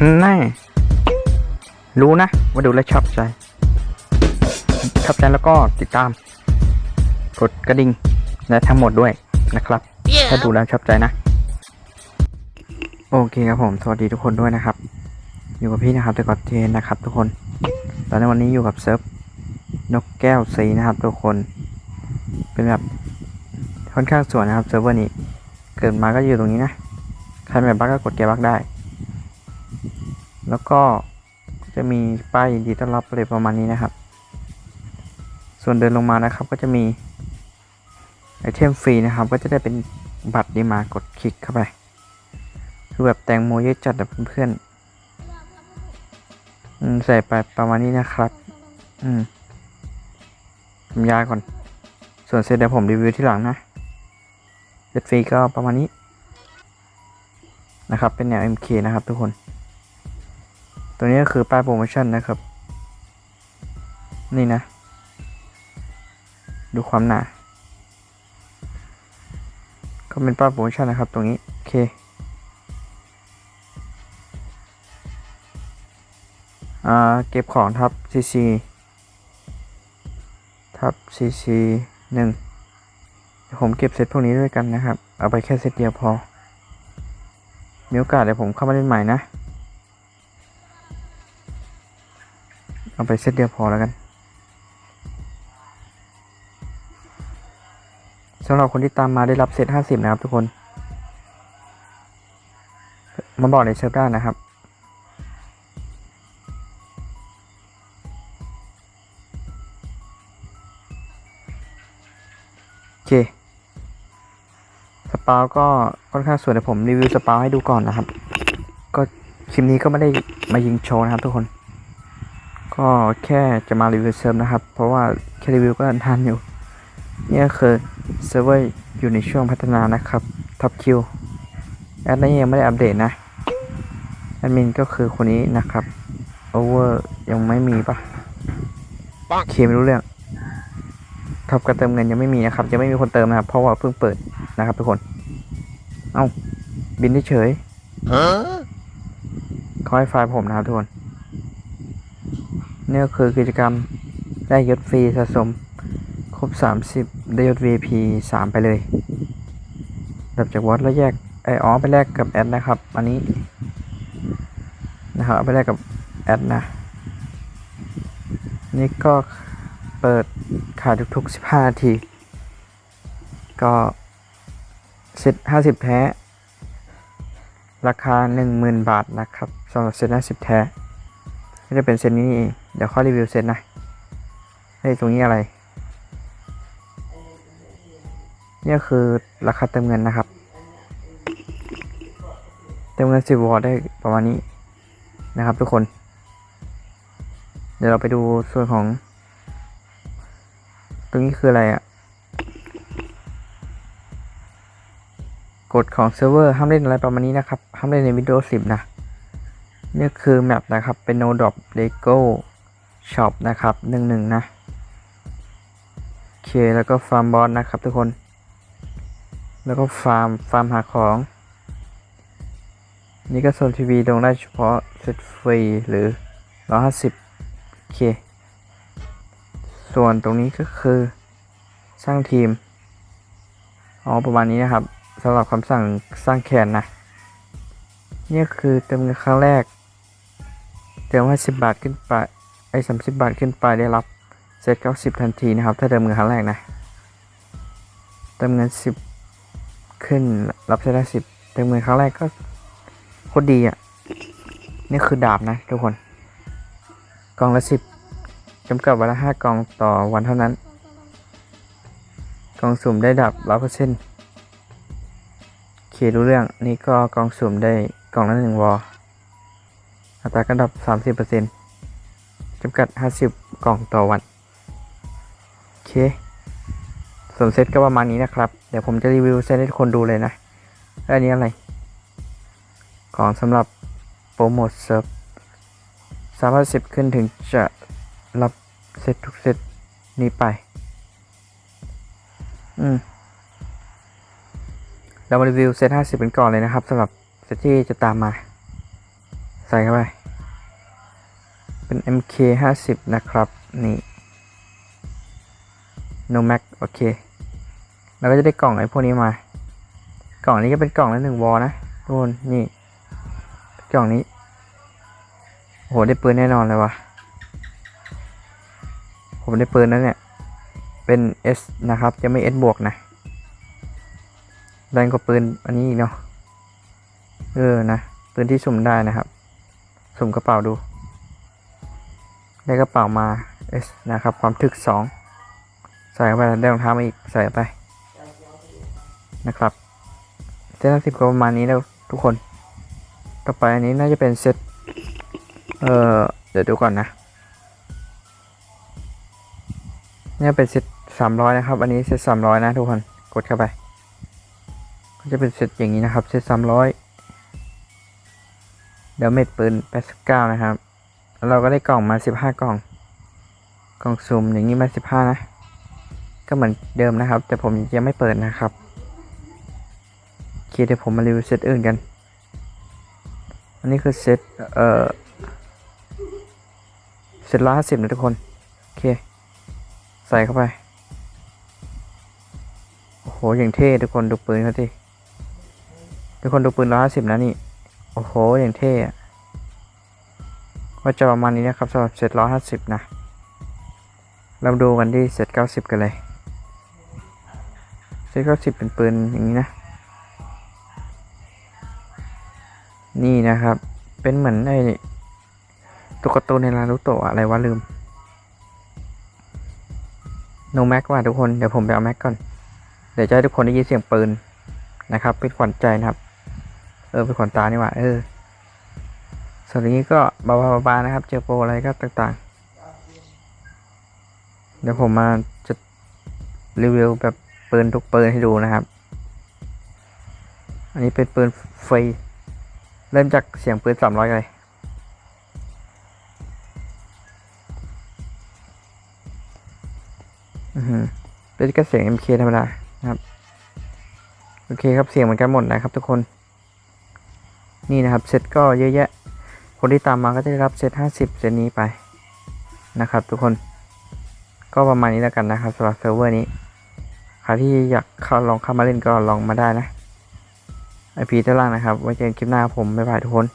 แน่รู้นะ ว่าดูแลวชอบใจ ชอบใจแล้วก็ติดตาม กดกระดิ่งและทั้งหมดด้วยนะครับ ถ้าดูแล้วชอบใจนะ โอเคครับผม สวัสดีทุกคนด้วยนะครับ อยู่กับพี่นะครับแต่กอดเทนนะครับทุกคน ตอนในวันนี้อยู่กับเซิร์ฟนกแก้วซีนะครับทุกคน เป็นแบบค่อนข้างสวยนะครับเซิร์ฟเวอร์นี้ เกิดมาก็อยู่ตรงนี้นะ ใครแบบบักก็กดแกบักได้ แล้วก็จะมีป้ายยินดีต้อนรับอะไรประมาณนี้นะครับ ส่วนเดินลงมานะครับก็จะมีไอเทมฟรีนะครับ ก็จะได้เป็นบัตรดีมากดคลิกเข้าไป คือแบบแตงโมเยอะจัดแบบเพื่อนๆใส่ไปประมาณนี้นะครับ อืมทำยาก่อน ส่วนเซตเดี๋ยวผมรีวิวที่หลังนะเซตฟรีก็ประมาณนี้ นะครับ เป็นแนว MK นะครับทุกคน ตัวนี้ก็คือป้ายโปรโมชั่นนะครับ นี่นะ ดูความหนาก็เป็นป้ายโปรโมชั่นนะครับ ตรงนี้ โอเคอ่าเก็บของทับ CC ทับ CC หนึ่งเดี๋ยวผมเก็บเซตพวกนี้ด้วยกันนะครับ เอาไปแค่เซตเดียวพอ มีโอกาสเดี๋ยวผมเข้ามาเล่นใหม่นะ เอาไปเซตเดียวพอแล้วกันสำหรับคนที่ตามมาได้รับเซตห้าสิบนะครับทุกคน มาบอกในเซิร์ฟได้นะครับ โอเค สปาวก็ค่อนข้างสวยเดี๋ยวผมรีวิวสปาวให้ดูก่อนนะครับ ก็คลิปนี้ก็ไม่ได้มายิงโชว์นะครับทุกคน ก็แค่จะมารีวิวเซิร์ฟนะครับ เพราะว่าแค่รีวิวก็ทันอยู่นี่ก็คือเซิร์ฟเวอร์อยู่ในช่วงพัฒนานะครับท็อปคิวแอดนี้ยังไม่ได้อัปเดตนะแอดมินก็คือคนนี้นะครับโอเวอร์ยังไม่มีปะเคไม่รู้เรื่องท็อปการเติมเงินยังไม่มีนะครับยังไม่มีคนเติมนะครับ เพราะว่าเพิ่งเปิดนะครับทุกคน เอ้าบินเฉยๆเขาให้ไฟล์ผมนะครับทุกคน นี่ก็คือกิจกรรมได้ยศฟรีสะสม ครบ 30 ได้ยศ VP 3 ไปเลยดับจากวอตแล้วแยกไออ๋อไปแลกกับแอดนะครับ อันนี้นะครับไปแลกกับแอดนะ นี่ก็เปิดขายทุกๆ 15 นาที ก็เซต50 แท้ ราคา 10,000 บาทนะครับสำหรับเซต50 แท้ ก็จะเป็นเซตนี้เองเดี๋ยวข้อรีวิวเซตนะเฮ้ยตรงนี้อะไรนี่คือราคาเติมเงินนะครับ เติมเงิน10วอลได้ประมาณนี้นะครับทุกคน เดี๋ยวเราไปดูส่วนของ ตรงนี้คืออะไรอะกฎของเซิร์ฟเวอร์ห้ามเล่นอะไรประมาณนี้นะครับ ห้ามเล่นใน Windows 10 นะ นี่คือแมปนะครับเป็น No Drop Lego Shop นะครับหนึ่งหนึ่งนะ โอเค แล้วก็ฟาร์มบอสนะครับทุกคน แล้วก็ฟาร์ม ฟาร์มหาของ นี่ก็โซนทีวีลงได้เฉพาะเซตฟรีหรือ 150 โอเค ส่วนตรงนี้ก็คือสร้างทีม อ๋อ ประมาณนี้นะครับสำหรับคำสั่งสร้างแคนนะ นี่คือเติมเงินครั้งแรก เติม 50 บาทขึ้นไป ไอ้30 บาทขึ้นไปได้รับเซต90 ทันทีนะครับ ถ้าเติมเงินครั้งแรกนะ เติมเงิน 10 ขึ้นรับเซตละ10 เติมเงินครั้งแรกก็โคตรดีอะ นี่คือดาบนะทุกคน กองละ 10จำกัดวันละ 5กล่องต่อวันเท่านั้น กองสุ่มได้ดาบ100%โอร์เซ็นต์เครู้เรื่อง นี่ก็กองสุ่มได้กล่องละ1วอ อัตรากระดับ30%จำกัด 50 กล่องต่อวัน โอเค ส่วนเซตก็ประมาณนี้นะครับ เดี๋ยวผมจะรีวิวเซตให้ทุกคนดูเลยนะแล้วอันนี้อะไร ของสำหรับโปรโมทเซิร์ฟสามารถสิบขึ้นถึงจะรับเซตทุกเซตนี้ไป อืม เรามารีวิวเซตห้าสิบเป็นก่อนเลยนะครับสำหรับเซตที่จะตามมา ใส่เข้าไป เป็น MK 50 นะครับ นี่ No Max โอเคแล้วก็จะได้กล่องไอ้พวกนี้มา กล่องนี้ก็เป็นกล่องละหนึ่งวอลนะทุกคนนี่ กล่องนี้ โห ได้ปืนแน่นอนเลยวะผมได้ปืนแล้วเนี่ย เป็น S นะครับ จะไม่ S บวกนะแรงกว่าปืนอันนี้อีกเนาะ เออ นะ ปืนที่สุ่มได้นะครับ สุ่มกระเป๋าดู ได้กระเป๋ามา S นะครับ ความถึกสองใส่ไปแล้วได้รองเท้ามาอีก ใส่ไป นะครับ เซตสิบก็ประมาณนี้แล้วทุกคน ต่อไปอันนี้น่าจะเป็นเซต เออเดี๋ยวดูก่อนนะนี่เป็นเซตสามร้อยนะครับ อันนี้เซตสามร้อยนะทุกคน กดเข้าไป ก็จะเป็นเซตอย่างนี้นะครับ เซตสามร้อย เดี๋ยวเม็ดปืนแปดสิบเก้านะครับ เราก็ได้กล่องมาสิบห้ากล่อง กล่องซุ่มอย่างนี้มาสิบห้านะ ก็เหมือนเดิมนะครับ แต่ผมยังไม่เปิดนะครับโอเคเดี๋ยวผมมารีวิวเซตอื่นกัน อันนี้คือเซตเอ่อเซตร้อยห้าสิบนะทุกคน โอเค ใส่เข้าไป โอ้โห อย่างเท่ทุกคนดูปืนเขาดิทุกคนดูปืนร้อยห้าสิบนะนี่ โอ้โห อย่างเท่อะก็จะประมาณนี้นะครับสำหรับเซตร้อยห้าสิบนะ เราดูกันที่เซตเก้าสิบกันเลย เซตเก้าสิบเป็นปืนอย่างนี้นะ นี่นะครับ เป็นเหมือนไอ้ตุ๊กตาในนารูโตะอะไรวะลืม โนแม็กว่าทุกคน เดี๋ยวผมไปเอาแม็กก่อน เดี๋ยวจะให้ทุกคนได้ยินเสียงปืนนะครับ เป็นขวัญใจนะครับ ออเป็นขวัญตานี่หว่าเออส่วนนี้ก็บาบาๆนะครับ เจอโปรอะไรก็ต่างๆ เดี๋ยวผมมาจะรีวิวแบบปืนทุกปืนให้ดูนะครับ อันนี้เป็นปืนฟรีเริ่มจากเสียงปืนสามร้อยเลยอือหือเป็นกระเสียง MK ธรรมดานะครับ โอเคครับเสียงเหมือนกันหมดนะครับทุกคน นี่นะครับเซตก็เยอะแยะ คนที่ตามมาก็จะได้รับเซตห้าสิบเซตนี้ไปนะครับ ทุกคนก็ประมาณนี้แล้วกันนะครับสำหรับเซิร์ฟเวอร์นี้ใครที่อยากเข้าลองเข้ามาเล่นก็ลองมาได้นะไอพีด้านล่างนะครับ ไว้เจอกันคลิปหน้าผมบ๊ายบายทุกคน